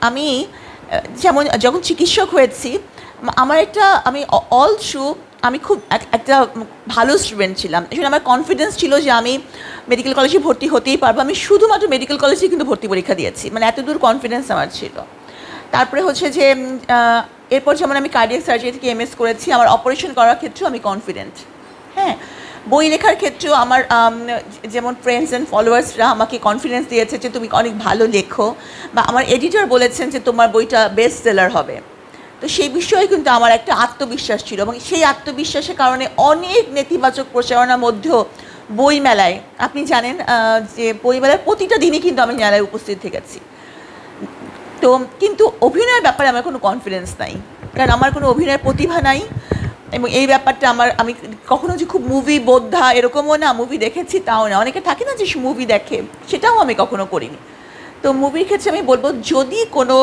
আমি যেমন যখন চিকিৎসক হয়েছি আমার একটা, আমি অল থ্রু আমি খুব এক- একটা ভালো স্টুডেন্ট ছিলাম। জন্য আমার কনফিডেন্স ছিল যে আমি মেডিকেল কলেজে ভর্তি হতেই পারব। আমি শুধুমাত্র মেডিকেল কলেজে কিন্তু ভর্তি পরীক্ষা দিয়েছি। মানে এত দূর কনফিডেন্স আমার ছিল। তারপরে হচ্ছে যে এরপর যেমন আমি কার্ডিয়াক সার্জারি থেকে এমএস করেছি, আমার অপারেশন করার ক্ষেত্রেও আমি কনফিডেন্ট হ্যাঁ? বই লেখার ক্ষেত্রেও আমার যেমন ফ্রেন্ডস অ্যান্ড ফলোয়ার্সরা আমাকে কনফিডেন্স দিয়েছে যে তুমি অনেক ভালো লেখো। বা আমার এডিটর বলেছেন যে তোমার বইটা বেস্ট সেলার হবে। তো সেই বিষয়ে কিন্তু আমার একটা আত্মবিশ্বাস ছিল এবং সেই আত্মবিশ্বাসের কারণে অনেক নেতিবাচক প্রচারণার মধ্যেও বই মেলায়, আপনি জানেন যে বই মেলার প্রতিটা দিনই কিন্তু আমি মেলায় উপস্থিত থেকেছি। তো কিন্তু অভিনয়ের ব্যাপারে আমার কোনো কনফিডেন্স নাই। কারণ আমার কোনো অভিনয়ের প্রতিভা নাই। এবং এই ব্যাপারটা আমার, আমি কখনো যে খুব মুভি বোদ্ধা এরকমও না মুভি দেখেছি তাও না। অনেকে থাকে না যে মুভি দেখে, সেটাও আমি কখনো করিনি। তো মুভির ক্ষেত্রে আমি বলব, যদি কোনো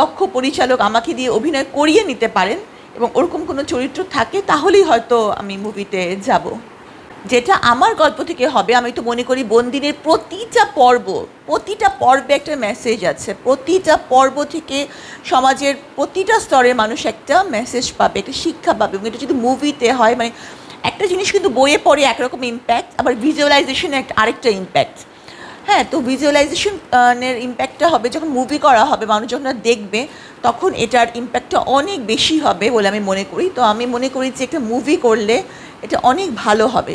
দক্ষ পরিচালক আমাকে দিয়ে অভিনয় করিয়ে নিতে পারেন এবং ওরকম কোনো চরিত্র থাকে, তাহলেই হয়তো আমি মুভিতে যাব। যেটা আমার গল্প থেকে হবে, আমি তো মনে করি বন্দিনের প্রতিটা পর্ব, প্রতিটা পর্বে একটা মেসেজ আছে। প্রতিটা পর্ব থেকে সমাজের প্রতিটা স্তরের মানুষ একটা মেসেজ পাবে, একটা শিক্ষা পাবে। এবং এটা যদি মুভিতে হয় মানে একটা জিনিস কিন্তু বইয়ে পড়ে একরকম ইম্প্যাক্ট আবার ভিজুয়ালাইজেশনে একটা আরেকটা ইম্প্যাক্ট হ্যাঁ তো ভিজুয়ালাইজেশন এর ইম্প্যাক্টটা হবে, যখন মুভি করা হবে, মানুষ যখন দেখবে, তখন এটার ইম্প্যাক্টটা অনেক বেশি হবে বলে আমি মনে করি। তো আমি মনে করি যে একটা মুভি করলে এটা অনেক ভালো হবে।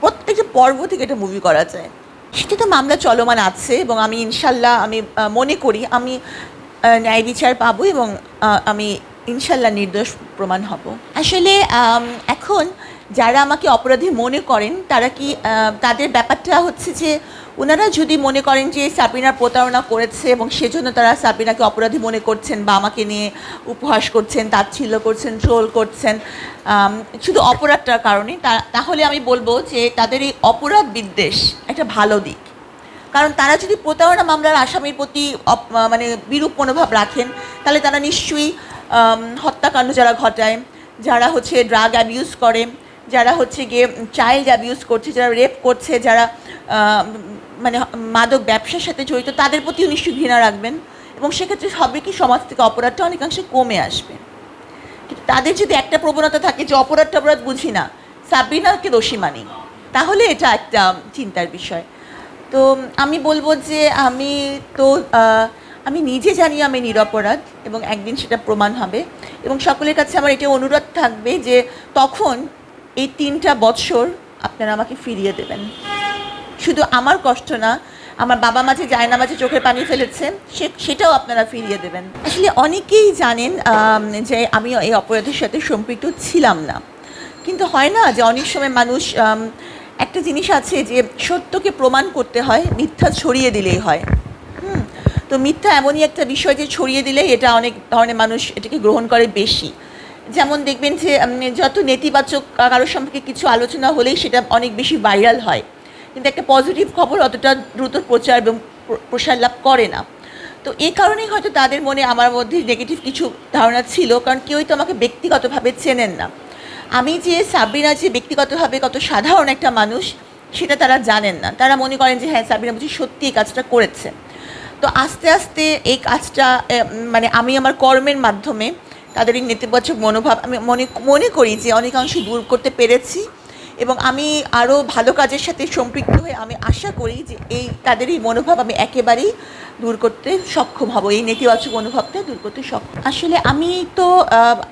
প্রত্যেকটা পর্ব থেকে এটা মুভি করা যায়। সেটা তো মামলা চলমান আছে এবং আমি ইনশাল্লাহ, আমি মনে করি আমি ন্যায় বিচার পাবো এবং আমি ইনশাল্লাহ নির্দোষ প্রমাণ হব। আসলে এখন যারা আমাকে অপরাধী মনে করেন, তারা কি তাদের ব্যাপারটা হচ্ছে যে ওনারা যদি মনে করেন যে সাবিনা প্রতারণা করেছে এবং সেজন্য তারা সাবিনাকে অপরাধী মনে করছেন বা আমাকে নিয়ে উপহাস করছেন, তাচ্ছিল্য করছেন, ট্রোল করছেন শুধু অপরাধটার কারণে তাহলে আমি বলব যে তাদের এই অপরাধ বিদ্বেষ একটা ভালো দিক। কারণ তারা যদি প্রতারণা মামলার আসামির প্রতি মানে বিরূপ মনোভাব রাখেন, তাহলে তারা নিশ্চয়ই হত্যাকাণ্ড যারা ঘটায়, যারা হচ্ছে ড্রাগ অ্যাবিউজ করে যারা হচ্ছে গিয়ে চাইল্ড অ্যাবিউজ করছে, যারা রেপ করছে, যারা মানে মাদক ব্যবসার সাথে জড়িত, তাদের প্রতিও নিশ্চয়ই ঘৃণা রাখবেন। এবং সেক্ষেত্রে হবে কি সমাজ থেকে অপরাধটা অনেকাংশে কমে আসবে। কিন্তু তাদের যদি একটা প্রবণতা থাকে যে অপরাধ টপরাধ বুঝি না সাবরিনাকে দোষী মানি? তাহলে এটা একটা চিন্তার বিষয়। তো আমি বলব যে আমি তো আমি নিজে জানি আমি নিরপরাধ এবং একদিন সেটা প্রমাণ হবে। এবং সকলের কাছে আমার এটা অনুরোধ থাকবে যে তখন এই তিনটা বছর আপনারা আমাকে ফিরিয়ে দেবেন। শুধু আমার কষ্ট না, আমার বাবা মাঝে যায় না মাঝে চোখের পানি ফেলেছে সে, সেটাও আপনারা ফিরিয়ে দেবেন। আসলে অনেকেই জানেন যে আমি এই অপরাধের সাথে সম্পৃক্ত ছিলাম না। কিন্তু হয় না যে অনেক সময় মানুষ একটা জিনিস আছে যে সত্যকে প্রমাণ করতে হয়, মিথ্যা ছড়িয়ে দিলেই হয়। হুম, তো মিথ্যা এমনই একটা বিষয় যে ছড়িয়ে দিলে এটা অনেক ধরনের মানুষ এটাকে গ্রহণ করে বেশি। যেমন দেখবেন যে যত নেতিবাচক কারোর সম্পর্কে কিছু আলোচনা হলেই সেটা অনেক বেশি ভাইরাল হয়। কিন্তু একটা পজিটিভ খবর অতটা দ্রুত প্রচার এবং প্র- প্রসার লাভ করে না। তো এই কারণেই হয়তো তাদের মনে আমার মধ্যে নেগেটিভ কিছু ধারণা ছিল, কারণ কেউই তো আমাকে ব্যক্তিগতভাবে চেনেন না। আমি যে সাবিনা যে ব্যক্তিগতভাবে কত সাধারণ একটা মানুষ, সেটা তারা জানেন না। তারা মনে করেন যে হ্যাঁ সাবিনা বুঝি সত্যি এই কাজটা করেছে। তো আস্তে আস্তে এই কাজটা মানে আমি আমার কর্মের মাধ্যমে তাদের এই নেতিবাচক মনোভাব আমি মনে মনে করি যে অনেকাংশে দূর করতে পেরেছি এবং আমি আরও ভালো কাজের সাথে সম্পৃক্ত হয়ে আমি আশা করি যে এই, তাদের এই মনোভাব আমি একেবারেই দূর করতে সক্ষম হব। এই নেতিবাচক মনোভাবটা দূর করতে সক্ষম। আসলে আমি তো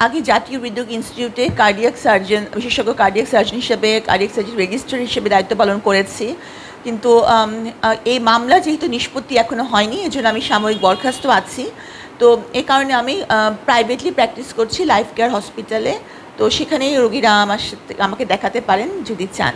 আগে জাতীয় হৃদরোগ ইনস্টিটিউটে কার্ডিয়াক সার্জন বিশেষজ্ঞ কার্ডিয়াক সার্জন হিসেবে কার্ডিয়াক সার্জন রেজিস্ট্রার হিসেবে দায়িত্ব পালন করেছি। কিন্তু এই মামলা যেহেতু নিষ্পত্তি এখনও হয়নি, এজন্য আমি সাময়িক বরখাস্ত আছি। তো এ কারণে আমি প্রাইভেটলি প্র্যাকটিস করছি লাইফ কেয়ার হসপিটালে তো সেখানেই রোগীরা আমার সাথে, আমাকে দেখাতে পারেন যদি চান।